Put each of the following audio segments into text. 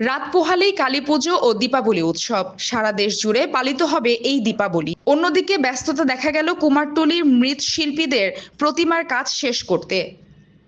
রাত পোহালেই কালী পুজো ও দীপাবলি উৎসব। সারা দেশ জুড়ে পালিত হবে এই দীপাবলি। অন্যদিকে ব্যস্ততা দেখা গেল কুমারটুলির মৃৎশিল্পীদের প্রতিমার কাজ শেষ করতে।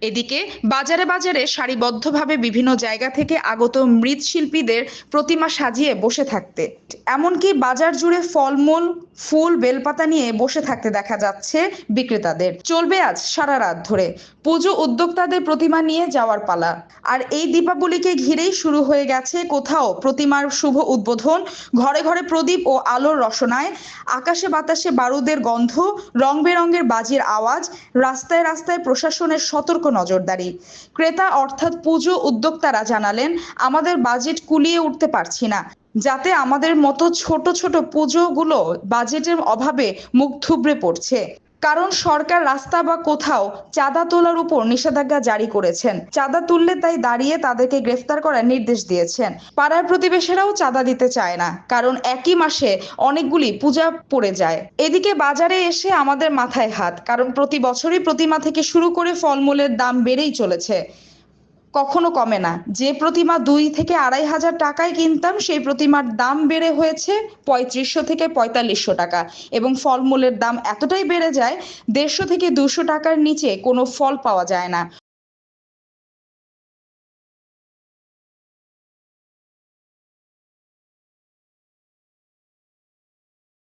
এদিকে বাজারে বাজারে সারিবদ্ধভাবে বিভিন্ন জায়গা থেকে আগত মৃৎশিল্পীদের প্রতিমা সাজিয়ে বসে থাকতে। এমনকি বাজার জুড়ে ফলমূল, ফুল, বেলপাতা নিয়ে বসে থাকতে দেখা যাচ্ছে বিক্রেতাদের। চলবে আজ সারা রাত ধরে। পুজো উদ্যোক্তাদের প্রতিমা নিয়ে যাওয়ার পালা। আর এই দীপাবলিকে ঘিরেই শুরু হয়ে গেছে কোথাও প্রতিমার শুভ উদ্বোধন, ঘরে ঘরে প্রদীপ ও আলোর রসনায়। আকাশে বাতাসে বারুদের গন্ধ, রং বেরঙের বাজির আওয়াজ, রাস্তায় রাস্তায় প্রশাসনের সতর্ক নজরদারি। ক্রেতা অর্থাৎ পুজো উদ্যোক্তারা জানালেন, আমাদের বাজেট কুলিয়ে উঠতে পারছি না। যাতে আমাদের মতো ছোট ছোট পুজোগুলো বাজেটের অভাবে মুখ থুবড়ে পড়ছে। কারণ সরকার রাস্তা বা কোথাও চাঁদা তোলার উপর নিষেধাজ্ঞা জারি করেছেন। চাঁদা তুললে তাই দাঁড়িয়ে তাদেরকে গ্রেফতার করার নির্দেশ দিয়েছেন। পাড়ার প্রতিবেশীরাও চাঁদা দিতে চায় না, কারণ একই মাসে অনেকগুলি পূজা পড়ে যায়। এদিকে বাজারে এসে আমাদের মাথায় হাত, কারণ প্রতি বছরই প্রতিমা থেকে শুরু করে ফলমূলের দাম বেড়েই চলেছে। কখনো কমে না। যে প্রতিমা দুই থেকে আড়াই হাজার টাকায় কিনতাম, সেই প্রতিমার দাম বেড়ে হয়েছে পঁয়ত্রিশশো থেকে পঁয়তাল্লিশশো টাকা এবং ফলমূলের দাম এতটাই বেড়ে যায়, দেড়শো থেকে দুশো টাকার নিচে কোনো ফল পাওয়া যায় না।